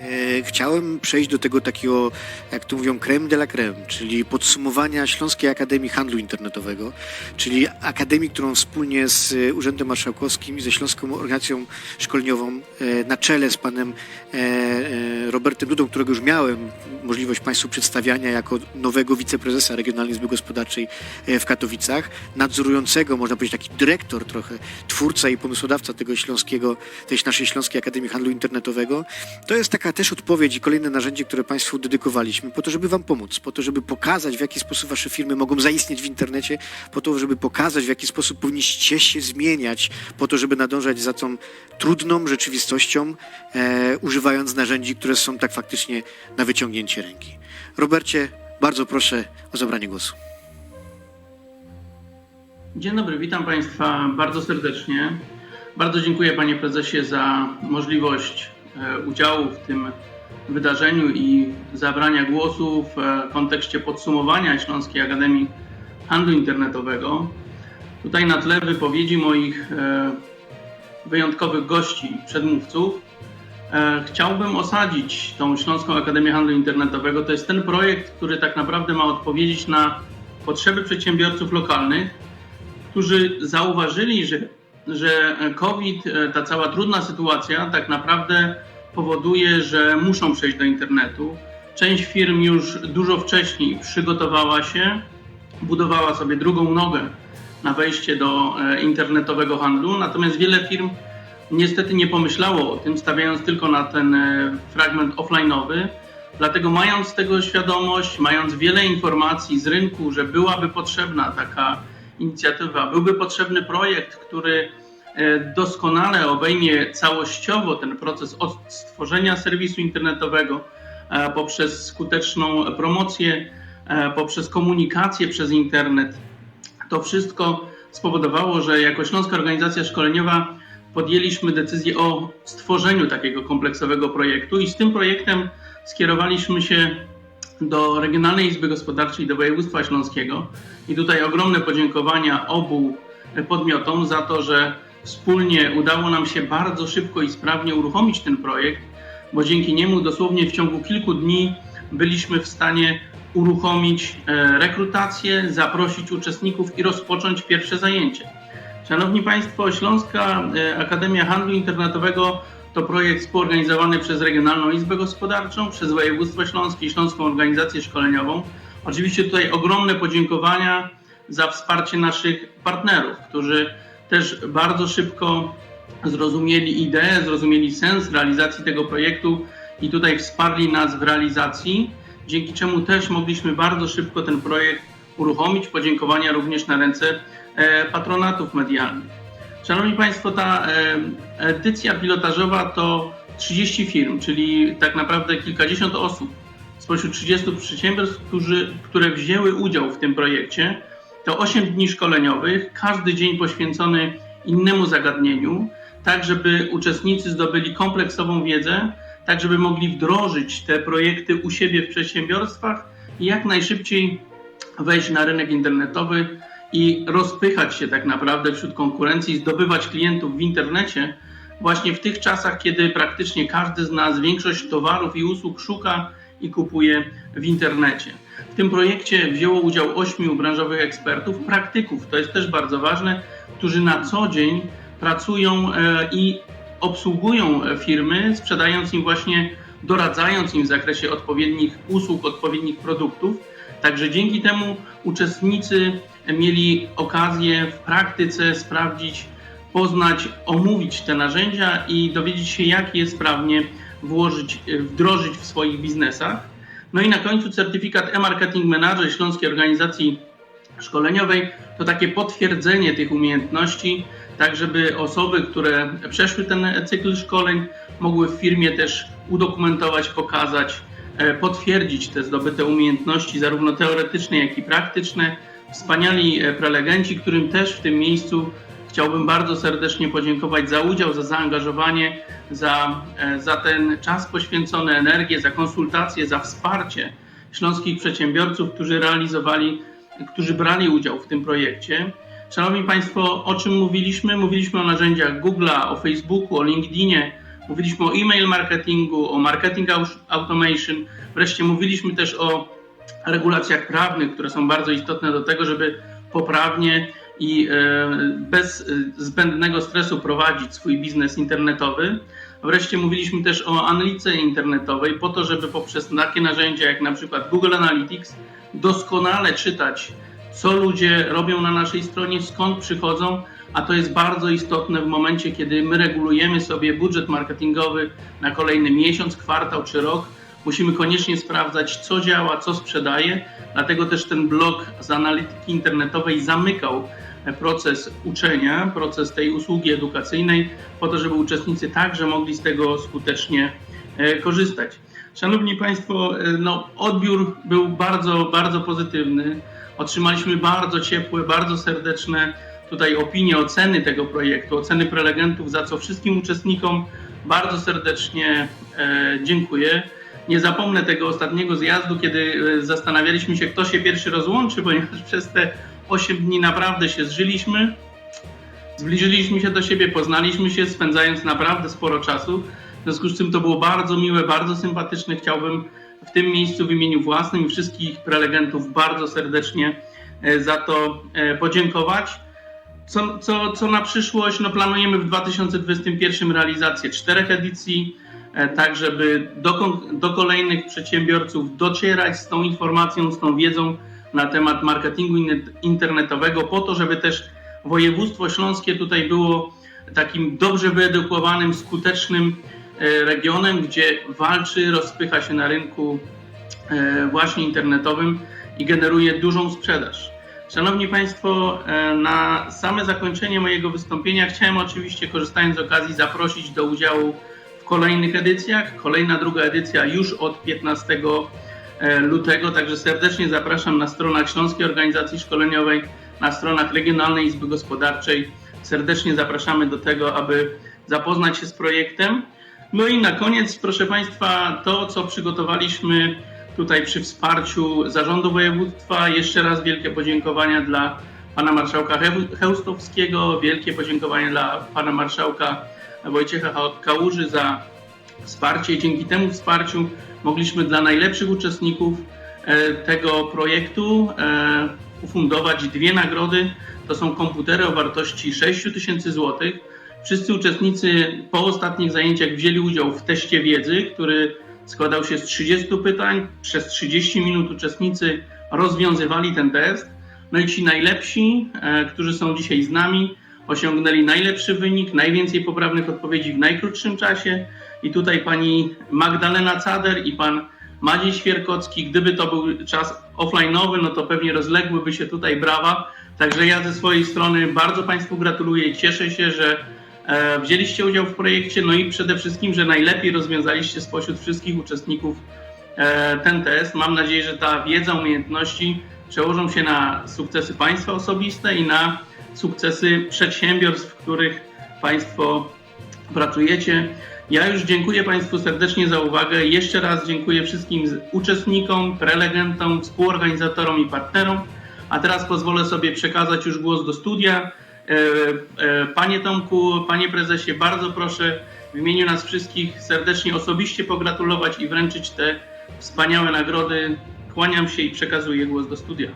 E, Chciałem przejść do tego takiego, jak to mówią, creme de la creme, czyli podsumowania Śląskiej Akademii Handlu Internetowego, czyli akademii, którą wspólnie z e, Urzędem Marszałkowskim i ze Śląską Organizacją Szkoleniową e, na czele z panem Robertem Dudą, którego już miałem możliwość Państwu przedstawiania jako nowego wiceprezesa Regionalnej Izby Gospodarczej w Katowicach, nadzorującego, można powiedzieć, taki dyrektor trochę, twórca i pomysłodawca tego śląskiego, tej naszej Śląskiej Akademii Handlu Internetowego. To jest taka też odpowiedź i kolejne narzędzie, które Państwu dedykowaliśmy, po to, żeby Wam pomóc, po to, żeby pokazać, w jaki sposób Wasze firmy mogą zaistnieć w internecie, po to, żeby pokazać, w jaki sposób powinniście się zmieniać, po to, żeby nadążać za tą trudną rzeczywistością, e, używając narzędzi, które są tak faktycznie na wyciągnięcie ręki. Robercie, bardzo proszę o zabranie głosu. Dzień dobry, witam Państwa bardzo serdecznie. Bardzo dziękuję Panie Prezesie za możliwość udziału w tym wydarzeniu i zabrania głosu w e, kontekście podsumowania Śląskiej Akademii Handlu Internetowego. Tutaj na tle wypowiedzi moich e, wyjątkowych gości, przedmówców, e, chciałbym osadzić tą Śląską Akademię Handlu Internetowego. To jest ten projekt, który tak naprawdę ma odpowiedzieć na potrzeby przedsiębiorców lokalnych, którzy zauważyli, że, że COVID, e, ta cała trudna sytuacja, tak naprawdę powoduje, że muszą przejść do internetu. Część firm już dużo wcześniej przygotowała się, budowała sobie drugą nogę na wejście do e, internetowego handlu, natomiast wiele firm niestety nie pomyślało o tym, stawiając tylko na ten e, fragment offline'owy. Dlatego mając tego świadomość, mając wiele informacji z rynku, że byłaby potrzebna taka inicjatywa, byłby potrzebny projekt, który e, doskonale obejmie całościowo ten proces od stworzenia serwisu internetowego e, poprzez skuteczną promocję, e, poprzez komunikację przez internet. To wszystko spowodowało, że jako Śląska Organizacja Szkoleniowa podjęliśmy decyzję o stworzeniu takiego kompleksowego projektu i z tym projektem skierowaliśmy się do Regionalnej Izby Gospodarczej do Województwa Śląskiego. I tutaj ogromne podziękowania obu podmiotom za to, że wspólnie udało nam się bardzo szybko i sprawnie uruchomić ten projekt, bo dzięki niemu dosłownie w ciągu kilku dni byliśmy w stanie uruchomić e, rekrutację, zaprosić uczestników i rozpocząć pierwsze zajęcie. Szanowni Państwo, Śląska e, Akademia Handlu Internetowego to projekt współorganizowany przez Regionalną Izbę Gospodarczą, przez Województwo Śląskie i Śląską Organizację Szkoleniową. Oczywiście tutaj ogromne podziękowania za wsparcie naszych partnerów, którzy też bardzo szybko zrozumieli ideę, zrozumieli sens realizacji tego projektu i tutaj wsparli nas w realizacji, dzięki czemu też mogliśmy bardzo szybko ten projekt uruchomić. Podziękowania również na ręce e, patronatów medialnych. Szanowni Państwo, ta e, edycja pilotażowa to 30 firm, czyli tak naprawdę kilkadziesiąt osób spośród 30 przedsiębiorstw, którzy, które wzięły udział w tym projekcie. To 8 dni szkoleniowych, każdy dzień poświęcony innemu zagadnieniu, tak żeby uczestnicy zdobyli kompleksową wiedzę, tak żeby mogli wdrożyć te projekty u siebie w przedsiębiorstwach i jak najszybciej wejść na rynek internetowy i rozpychać się tak naprawdę wśród konkurencji, zdobywać klientów w internecie, właśnie w tych czasach, kiedy praktycznie każdy z nas większość towarów i usług szuka i kupuje w internecie. W tym projekcie wzięło udział ośmiu branżowych ekspertów, praktyków, to jest też bardzo ważne, którzy na co dzień pracują e, i obsługują firmy, sprzedając im właśnie, doradzając im w zakresie odpowiednich usług, odpowiednich produktów. Także dzięki temu uczestnicy mieli okazję w praktyce sprawdzić, poznać, omówić te narzędzia i dowiedzieć się, jak je sprawnie włożyć, wdrożyć w swoich biznesach. No i na końcu certyfikat e-marketing manager Śląskiej Organizacji Szkoleniowej to takie potwierdzenie tych umiejętności, tak żeby osoby, które przeszły ten cykl szkoleń, mogły w firmie też udokumentować, pokazać, e, potwierdzić te zdobyte umiejętności, zarówno teoretyczne, jak i praktyczne. Wspaniali e, prelegenci, którym też w tym miejscu chciałbym bardzo serdecznie podziękować za udział, za zaangażowanie, za, e, za ten czas poświęcony, energię, za konsultacje, za wsparcie śląskich przedsiębiorców, którzy realizowali, którzy brali udział w tym projekcie. Szanowni Państwo, o czym mówiliśmy? Mówiliśmy o narzędziach Google'a, o Facebooku, o LinkedInie, mówiliśmy o e-mail marketingu, o marketing au- automation, wreszcie mówiliśmy też o regulacjach prawnych, które są bardzo istotne do tego, żeby poprawnie i e, bez zbędnego stresu prowadzić swój biznes internetowy. Wreszcie mówiliśmy też o analityce internetowej, po to, żeby poprzez takie narzędzia jak na przykład Google Analytics doskonale czytać, co ludzie robią na naszej stronie, skąd przychodzą, a to jest bardzo istotne w momencie, kiedy my regulujemy sobie budżet marketingowy na kolejny miesiąc, kwartał czy rok. Musimy koniecznie sprawdzać, co działa, co sprzedaje. Dlatego też ten blog z analityki internetowej zamykał proces uczenia, proces tej usługi edukacyjnej, po to, żeby uczestnicy także mogli z tego skutecznie e, korzystać. Szanowni Państwo, e, no, odbiór był bardzo, bardzo pozytywny. Otrzymaliśmy bardzo ciepłe, bardzo serdeczne tutaj opinie, oceny tego projektu, oceny prelegentów, za co wszystkim uczestnikom bardzo serdecznie e, dziękuję. Nie zapomnę tego ostatniego zjazdu, kiedy e, zastanawialiśmy się, kto się pierwszy rozłączy, ponieważ przez te 8 dni naprawdę się zżyliśmy. Zbliżyliśmy się do siebie, poznaliśmy się, spędzając naprawdę sporo czasu. W związku z czym to było bardzo miłe, bardzo sympatyczne. Chciałbym w tym miejscu w imieniu własnym i wszystkich prelegentów bardzo serdecznie e, za to e, podziękować. Co, co, co na przyszłość? No planujemy w 2021 realizację czterech edycji, tak żeby do, do kolejnych przedsiębiorców docierać z tą informacją, z tą wiedzą na temat marketingu in- internetowego, po to, żeby też województwo śląskie tutaj było takim dobrze wyedukowanym, skutecznym e, regionem, gdzie walczy, rozpycha się na rynku e, właśnie internetowym i generuje dużą sprzedaż. Szanowni Państwo, e, na same zakończenie mojego wystąpienia chciałem oczywiście, korzystając z okazji, zaprosić do udziału kolejnych edycjach. Kolejna druga edycja już od 15 e, lutego, także serdecznie zapraszam na stronach Śląskiej Organizacji Szkoleniowej, na stronach Regionalnej Izby Gospodarczej. Serdecznie zapraszamy do tego, aby zapoznać się z projektem. No i na koniec, proszę Państwa, to co przygotowaliśmy tutaj przy wsparciu Zarządu Województwa. Jeszcze raz wielkie podziękowania dla Pana Marszałka Heu- Chełstowskiego, wielkie podziękowania dla Pana Marszałka Wojciecha Kałuży za wsparcie. Dzięki temu wsparciu mogliśmy dla najlepszych uczestników e, tego projektu e, ufundować dwie nagrody. To są komputery o wartości 6 tysięcy złotych. Wszyscy uczestnicy po ostatnich zajęciach wzięli udział w teście wiedzy, który składał się z 30 pytań. Przez 30 minut uczestnicy rozwiązywali ten test. No i ci najlepsi, e, którzy są dzisiaj z nami, osiągnęli najlepszy wynik, najwięcej poprawnych odpowiedzi w najkrótszym czasie. I tutaj pani Magdalena Cader i pan Maciej Świerkocki. Gdyby to był czas offline'owy, no to pewnie rozległyby się tutaj brawa. Także ja ze swojej strony bardzo Państwu gratuluję i cieszę się, że e, wzięliście udział w projekcie, no i przede wszystkim, że najlepiej rozwiązaliście spośród wszystkich uczestników e, ten test. Mam nadzieję, że ta wiedza, umiejętności przełożą się na sukcesy Państwa osobiste i na sukcesy przedsiębiorstw, w których Państwo pracujecie. Ja już dziękuję Państwu serdecznie za uwagę. Jeszcze raz dziękuję wszystkim uczestnikom, prelegentom, współorganizatorom i partnerom. A teraz pozwolę sobie przekazać już głos do studia. E, e, Panie Tomku, Panie Prezesie, bardzo proszę w imieniu nas wszystkich serdecznie osobiście pogratulować i wręczyć te wspaniałe nagrody. Kłaniam się i przekazuję głos do studia.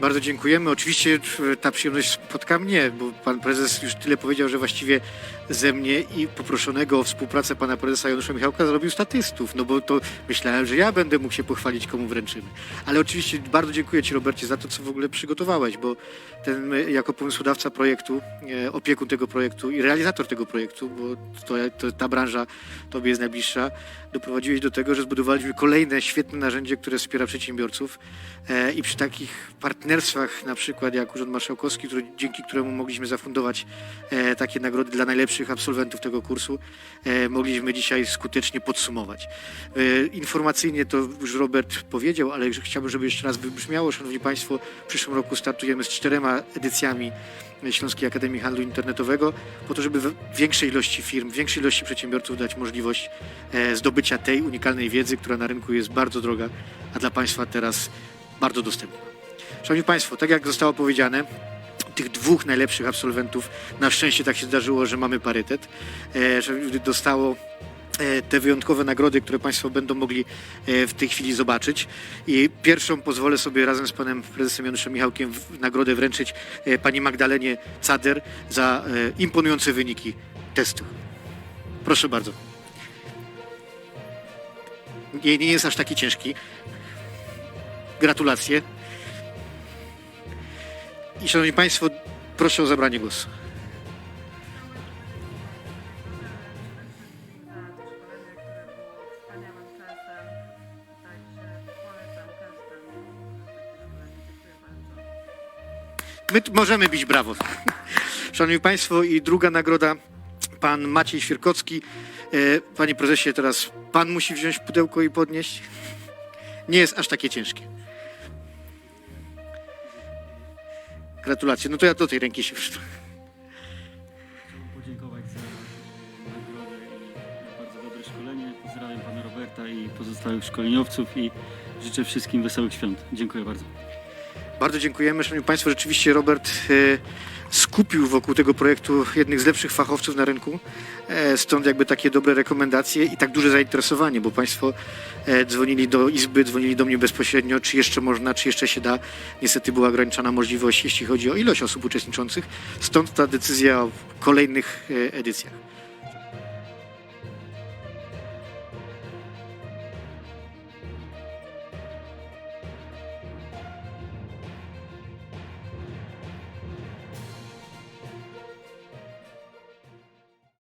Bardzo dziękujemy. Oczywiście t- ta przyjemność spotka mnie, bo pan prezes już tyle powiedział, że właściwie ze mnie i poproszonego o współpracę pana prezesa Janusza Michałka zrobił statystów, no bo to myślałem, że ja będę mógł się pochwalić, komu wręczymy. Ale oczywiście bardzo dziękuję ci, Robercie, za to, co w ogóle przygotowałeś, bo ten jako pomysłodawca projektu, e, opiekun tego projektu i realizator tego projektu, bo to, to, ta branża tobie jest najbliższa, doprowadziłeś do tego, że zbudowaliśmy kolejne świetne narzędzie, które wspiera przedsiębiorców e, i przy takich partnerstwach, na przykład jak Urząd Marszałkowski, który, dzięki któremu mogliśmy zafundować e, takie nagrody dla najlepszych absolwentów tego kursu, e, mogliśmy dzisiaj skutecznie podsumować. E, informacyjnie to już Robert powiedział, ale chciałbym, żeby jeszcze raz wybrzmiało, Szanowni Państwo, w przyszłym roku startujemy z czterema edycjami Śląskiej Akademii Handlu Internetowego, po to, żeby większej ilości firm, większej ilości przedsiębiorców dać możliwość e, zdobycia tej unikalnej wiedzy, która na rynku jest bardzo droga, a dla Państwa teraz bardzo dostępna. Szanowni Państwo, tak jak zostało powiedziane, tych dwóch najlepszych absolwentów. Na szczęście tak się zdarzyło, że mamy parytet, e, że dostało e, te wyjątkowe nagrody, które Państwo będą mogli e, w tej chwili zobaczyć. I pierwszą pozwolę sobie razem z Panem Prezesem Januszem Michałkiem nagrodę wręczyć Pani Magdalenie Cader za imponujące wyniki testu. Proszę bardzo. Nie, nie jest aż taki ciężki. Gratulacje. I Szanowni Państwo, proszę o zabranie głosu. My możemy bić brawo. Szanowni Państwo, i druga nagroda, pan Maciej Świerkocki. E, Panie prezesie, teraz pan musi wziąć pudełko i podnieść. Nie jest aż takie ciężkie. Gratulacje. No to ja do tej ręki się. Chciałbym podziękować za nagrodę i bardzo dobre szkolenie. Pozdrawiam pana Roberta i pozostałych szkoleniowców i życzę wszystkim wesołych świąt. Dziękuję bardzo. Bardzo dziękujemy. Szanowni Państwo, rzeczywiście Robert e, skupił wokół tego projektu jednych z lepszych fachowców na rynku. E, stąd jakby takie dobre rekomendacje i tak duże zainteresowanie, bo Państwo e, dzwonili do Izby, dzwonili do mnie bezpośrednio, czy jeszcze można, czy jeszcze się da. Niestety była ograniczona możliwość, jeśli chodzi o ilość osób uczestniczących. Stąd ta decyzja o kolejnych e, edycjach.